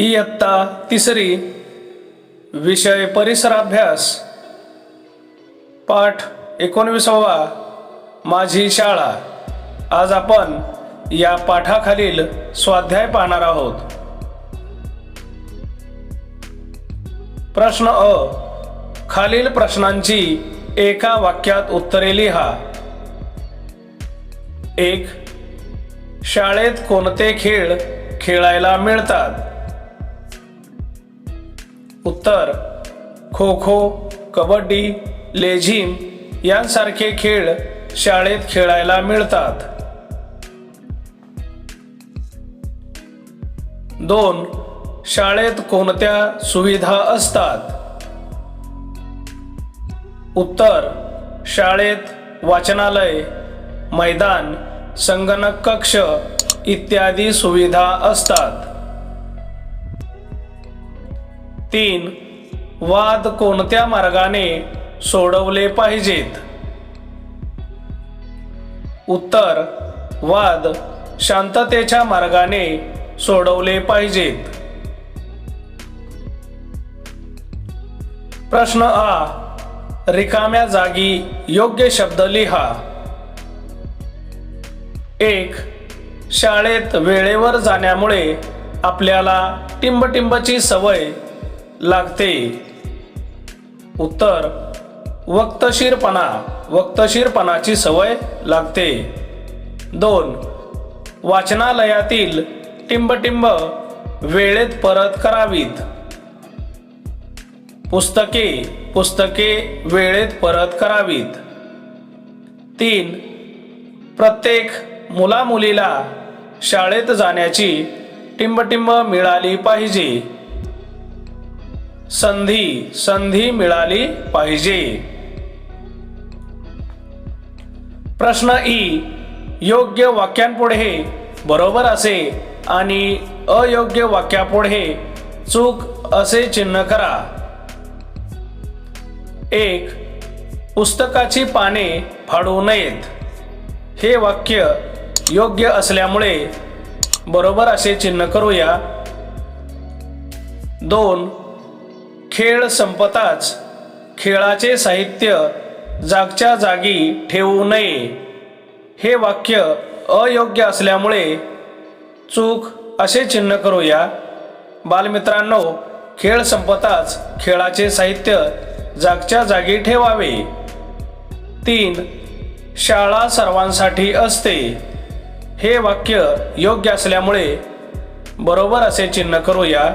इयत्ता तिसरी विषय परिसराभ्यास पाठ एकोणवीसावा माझी शाळा. आज आपण या पाठाखालील स्वाध्याय पाहणार आहोत. प्रश्न अ. खालील प्रश्नांची एका वाक्यात उत्तरे लिहा. एक. शाळेत कोणते खेळ खेळायला मिळतात? उत्तर खो खो कबड्डी लेझिम यांसारखे खेळ शाळेत खेळायला मिळतात. दोन शाळेत कोणत्या सुविधा असतात? उत्तर शाळेत वाचनालय मैदान संगणक कक्ष इत्यादी सुविधा असतात. तीन वाद कोणत्या मार्गाने सोडवले पाहिजेत? उत्तर वाद शांततेच्या मार्गाने सोडवले पाहिजेत. प्रश्न आ रिकाम्या जागी योग्य शब्द लिहा. एक शाळेत वेळेवर जाण्यामुळे आपल्याला टिंबटिंबची सवय लागते. उत्तर वक्तशीरपणा. वक्तशीरपणाची सवय लागते. दोन वाचनालयातील टिंबटिंब वेळेत परत करावीत. पुस्तके पुस्तके वेळेत परत करावीत. तीन प्रत्येक मुलामुलीला शाळेत जाण्याची टिंबटिंब मिळाली पाहिजे. संधी संधी मिळाली पाहिजे. प्रश्न ई योग्य वाक्यांपुढे बरोबर असे आणि अयोग्य वाक्यापुढे चूक असे चिन्ह करा. एक पुस्तकाची पाने फाडू नयेत. हे वाक्य योग्य असल्यामुळे बरोबर असे चिन्ह करूया. दोन खेळ संपताच खेळाचे साहित्य जागच्या जागी ठेवू नये. हे वाक्य अयोग्य असल्यामुळे चूक असे चिन्ह करूया. बालमित्रांनो खेळ संपताच खेळाचे साहित्य जागच्या जागी ठेवावे. तीन शाळा सर्वांसाठी असते. हे वाक्य योग्य असल्यामुळे बरोबर असे चिन्ह करूया.